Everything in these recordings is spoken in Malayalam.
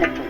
മഞ്ഞൾപ്പൊടി ഒന്നര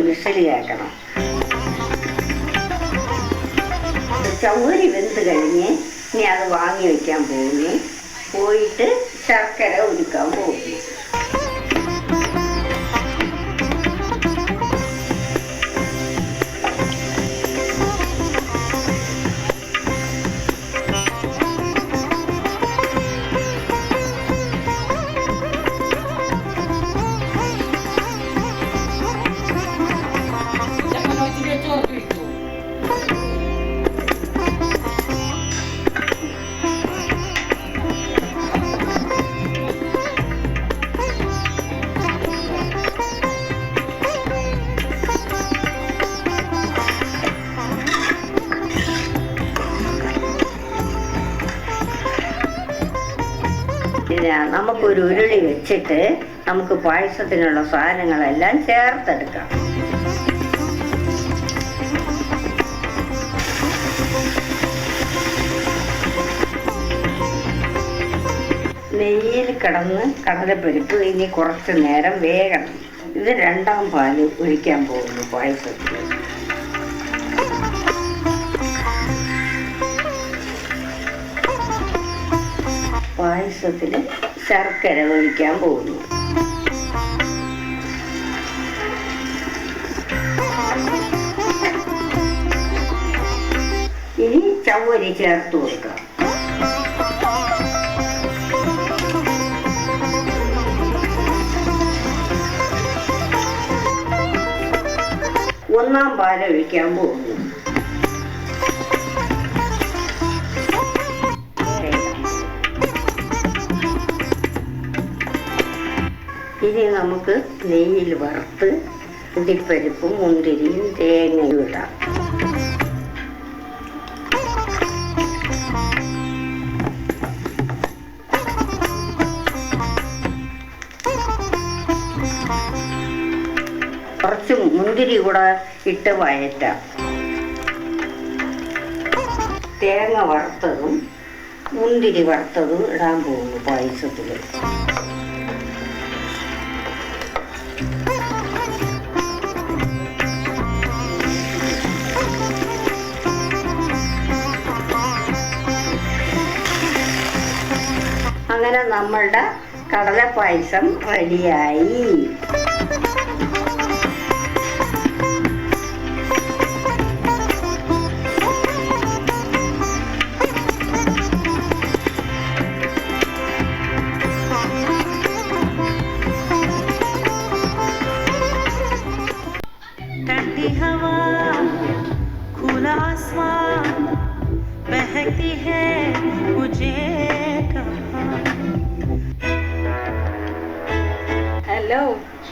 കേൾക്കണം ചൗരി വെന്ത് കഴിഞ്ഞ് ഇനി അത് വാങ്ങി വയ്ക്കാൻ പോകുന്നു. പോയിട്ട് ശർക്കര ഒരുക്കാൻ പോകുന്നു. നമുക്കൊരു ഉരുളി വെച്ചിട്ട് നമുക്ക് പായസത്തിനുള്ള സാധനങ്ങളെല്ലാം ചേർത്തെടുക്കാം. നെയ്യിൽ കിടന്ന് കടലപ്പരിപ്പ് ഇനി കുറച്ച് നേരം വേഗണം ഇത് രണ്ടാം പാൽ ഒഴിക്കാൻ പോകുന്നു പായസത്തിൽ പായസത്തിൽ ശർക്കര ഒഴിക്കാൻ പോകുന്നു. ഇനി ചവ്വരി ചേർത്ത് കൊടുക്കാം. ഒന്നാം പാൽ ഒഴിക്കാൻ പോകുന്നു. ഇനി നമുക്ക് നെയ്യിൽ വറുത്ത് ഉണ്ടിപ്പരിപ്പും മുന്തിരിയും തേങ്ങയും ഇടാം. കുറച്ച് മുന്തിരി കൂടെ ഇട്ട് വഴറ്റാം. തേങ്ങ വറുത്തതും മുന്തിരി വറുത്തതും ഇടാൻ പോകുന്നു പായസത്തിൽ അങ്ങനെ നമ്മളുടെ കടല പായസം റെഡിയായി ഹലോ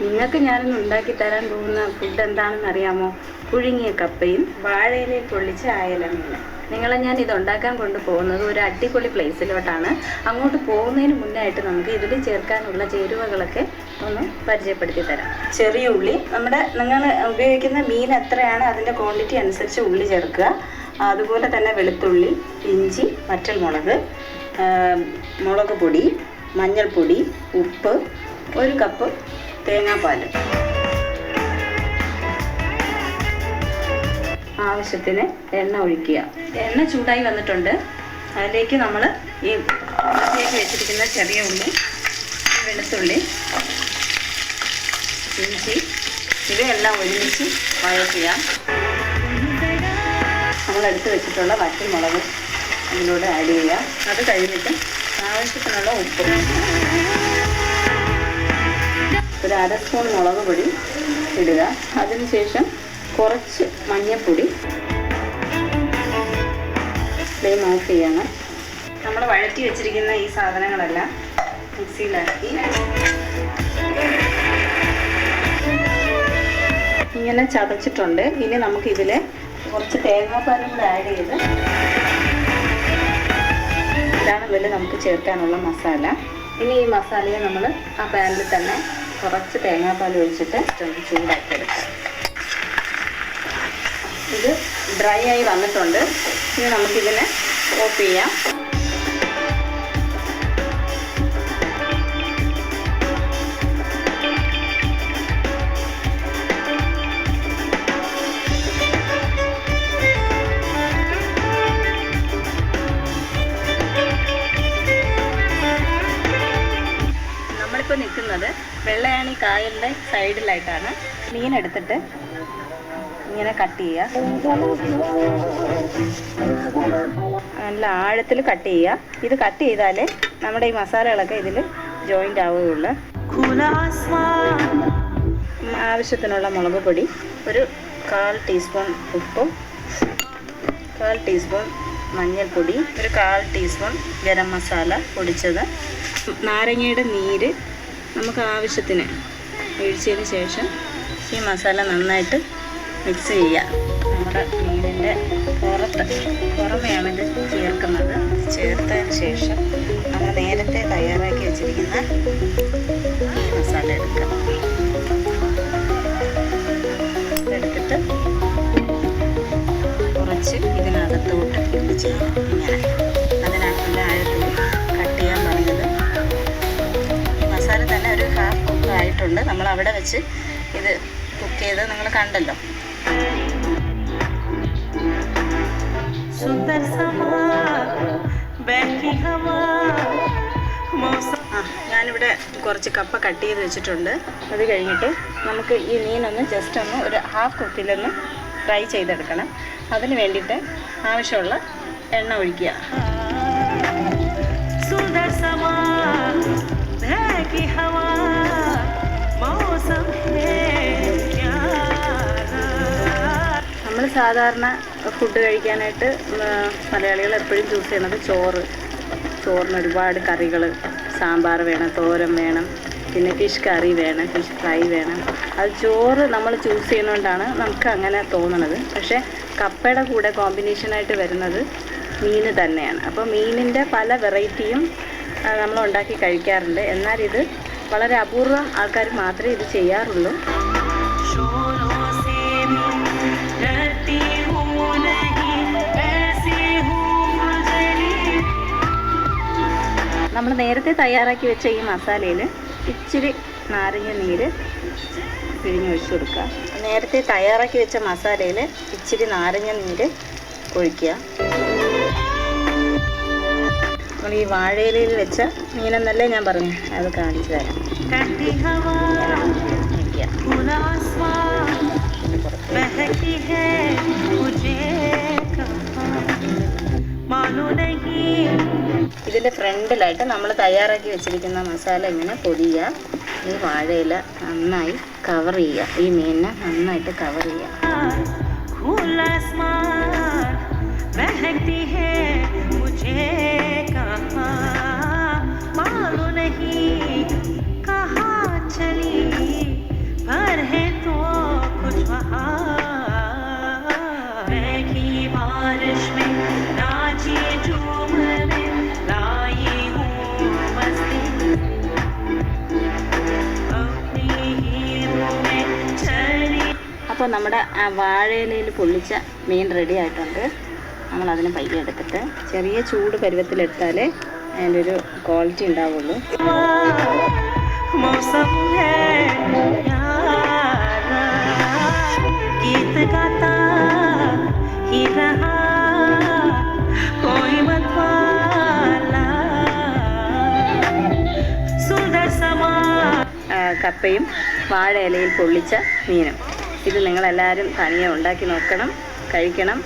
നിങ്ങൾക്ക് ഞാനിന്ന് ഉണ്ടാക്കി തരാൻ പോകുന്ന ഫുഡ് എന്താണെന്ന് അറിയാമോ? പുഴുങ്ങിയ കപ്പയും വാഴയിലയിൽ പൊള്ളിച്ച അയലമീൻ നിങ്ങളെ ഞാൻ ഇത് ഉണ്ടാക്കാൻ കൊണ്ടുപോകുന്നത് ഒരു അടിപൊളി പ്ലേസിലോട്ടാണ് അങ്ങോട്ട് പോകുന്നതിന് മുന്നേ ആയിട്ട് നമുക്ക് ഇതിൽ ചേർക്കാനുള്ള ചേരുവകളൊക്കെ ഒന്ന് പരിചയപ്പെടുത്തി തരാം. ചെറിയ ഉള്ളി നമ്മുടെ നിങ്ങൾ ഉപയോഗിക്കുന്ന മീൻ എത്രയാണ് അതിന്റെ ക്വാണ്ടിറ്റി അനുസരിച്ച് ഉള്ളി ചേർക്കുക. അതുപോലെ തന്നെ വെളുത്തുള്ളി ഇഞ്ചി മറ്റൽ മുളക് മുളക് പൊടി മഞ്ഞൾപ്പൊടി ഉപ്പ് ഒരു കപ്പ് തേങ്ങാപ്പാൽ. ആവശ്യത്തിന് എണ്ണ ഒഴിക്കുക. എണ്ണ ചൂടായി വന്നിട്ടുണ്ട്. അതിലേക്ക് നമ്മൾ ഈ വൃത്തിയാക്കി വെച്ചിരിക്കുന്ന ചെറിയ ഉള്ളി വെളുത്തുള്ളി ഇഞ്ചി ഇവയെല്ലാം ഒരുമിച്ച് വഴറ്റുക നമ്മൾ എടുത്ത് വെച്ചിട്ടുള്ള വറ്റൽമുളക് അതിലൂടെ ആഡ് ചെയ്യുക അത് കഴിഞ്ഞിട്ട് ആവശ്യത്തിനുള്ള ഉപ്പ്. ഒരു അര സ്പൂൺ മുളക് പൊടി ഇടുക. അതിനുശേഷം കുറച്ച് മഞ്ഞൾപ്പൊടി ഫ്ലെയിം ഓഫ് ചെയ്യണം. നമ്മൾ വഴറ്റി വെച്ചിരിക്കുന്ന ഈ സാധനങ്ങളെല്ലാം മിക്സിയിലാക്കി ഇങ്ങനെ ചതച്ചിട്ടുണ്ട്. ഇനി നമുക്ക് ഇതിൽ കുറച്ച് തേങ്ങാപ്പാലും കൂടെ ആഡ് ചെയ്ത് ഇതാണ് ഇതിൽ നമുക്ക് ചേർക്കാനുള്ള മസാല. ഇനി ഈ മസാലയെ നമ്മൾ ആ പാനിൽ തന്നെ കുറച്ച് തേങ്ങാപ്പാൽ ഒഴിച്ചിട്ട് ഒന്ന് ചൂടാക്കി എടുക്കാം ഇത് ഡ്രൈ ആയി വന്നിട്ടുണ്ട്. ഇനി നമുക്കിതിനെ ഓഫ് ചെയ്യാം. വെള്ളയാണ് ഈ കായലിന്റെ സൈഡിലായിട്ടാണ് മീൻ എടുത്തിട്ട് ഇങ്ങനെ കട്ട് ചെയ്യുക. നല്ല ആഴത്തിൽ കട്ട് ചെയ്യുക. ഇത് കട്ട് ചെയ്താലേ നമ്മുടെ ഈ മസാലകളൊക്കെ ഇതിൽ ജോയിന്റ് ആവുകയുള്ളു. ആവശ്യത്തിനുള്ള മുളക് പൊടി ഒരു കാൽ ടീസ്പൂൺ ഉപ്പും കാൽ ടീസ്പൂൺ മഞ്ഞൾപ്പൊടി ഒരു കാൽ ടീസ്പൂൺ ഗരം മസാല പൊടിച്ചത്. നാരങ്ങയുടെ നീര് നമുക്ക് ആവശ്യത്തിന് ഒഴിച്ചതിന് ശേഷം ഈ മസാല നന്നായിട്ട് മിക്സ് ചെയ്യാം നമ്മുടെ മീനിന്റെ പുറത്ത് പുറമെയാണ് ഇത് ചേർക്കുന്നത് ചേർത്തതിന് ശേഷം നമ്മൾ നേരത്തെ തയ്യാറാക്കി വെച്ചിരിക്കുന്ന മസാല എടുക്കുക അവിടെ വെച്ച് ഇത് കുക്ക് ചെയ്ത് നിങ്ങൾ കണ്ടല്ലോ. ഞാനിവിടെ കുറച്ച് കപ്പ കട്ട് ചെയ്ത് വെച്ചിട്ടുണ്ട്. അത് കഴിഞ്ഞിട്ട് നമുക്ക് ഈ മീനൊന്ന് ജസ്റ്റ് ഒന്ന് ഒരു ഹാഫ് കുക്കിലൊന്ന് ഫ്രൈ ചെയ്തെടുക്കണം. അതിന് വേണ്ടിയിട്ട് ആവശ്യമുള്ള എണ്ണ ഒഴിക്കുക. സാധാരണ ഫുഡ് കഴിക്കാനായിട്ട് മലയാളികൾ എപ്പോഴും ചൂസ് ചെയ്യണത് ചോറ്. ചോറിന് ഒരുപാട് കറികൾ. സാമ്പാർ വേണം തോരൻ വേണം പിന്നെ ഫിഷ് കറി വേണം ഫിഷ് ഫ്രൈ വേണം. അത് ചോറ് നമ്മൾ ചൂസ് ചെയ്യുന്നതുകൊണ്ടാണ് നമുക്ക് അങ്ങനെ തോന്നണത്. പക്ഷേ കപ്പയുടെ കൂടെ കോമ്പിനേഷനായിട്ട് വരുന്നത് മീൻ തന്നെയാണ്. അപ്പോൾ മീനിന്റെ പല വെറൈറ്റിയും നമ്മൾ ഉണ്ടാക്കി കഴിക്കാറുണ്ട്. എന്നാൽ ഇത് വളരെ അപൂർവം ആൾക്കാർ മാത്രമേ ഇത് ചെയ്യാറുള്ളൂ. നമ്മൾ നേരത്തെ തയ്യാറാക്കി വെച്ച ഈ മസാലയിൽ ഇച്ചിരി നാരങ്ങ നീര് പിഴിഞ്ഞൊഴിച്ച് കൊടുക്കുക. നേരത്തെ തയ്യാറാക്കി വെച്ച മസാലയിൽ ഇച്ചിരി നാരങ്ങ നീര് ഒഴിക്കുക. നമ്മൾ ഈ വാഴയിലയിൽ വെച്ച മീനെന്നല്ലേ ഞാൻ പറഞ്ഞു? അത് കാണിച്ചു തരാം. ठंडी ഇതിന്റെ ഫ്രണ്ടിലായിട്ട് നമ്മൾ തയ്യാറാക്കി വെച്ചിരിക്കുന്ന മസാല ഇങ്ങനെ പൊടിയുക. ഈ വാഴയില നന്നായി കവർ ചെയ്യുക. ഈ മീനിനെ നന്നായിട്ട് കവർ ചെയ്യുക. ഇപ്പോൾ നമ്മുടെ ആ വാഴയിലയിൽ പൊള്ളിച്ച മീൻ റെഡി ആയിട്ടുണ്ട്. നമ്മളതിന് പയ്യെ എടുത്തിട്ട് ചെറിയ ചൂട് പരുവത്തിലെടുത്താലേ അതിന്റെ ഒരു ക്വാളിറ്റി ഉണ്ടാവുള്ളൂ. കപ്പയും വാഴ ഇലയിൽ പൊള്ളിച്ച മീനും. ഇത് നിങ്ങളെല്ലാവരും തനിയെ ഉണ്ടാക്കി നോക്കണം കഴിക്കണം.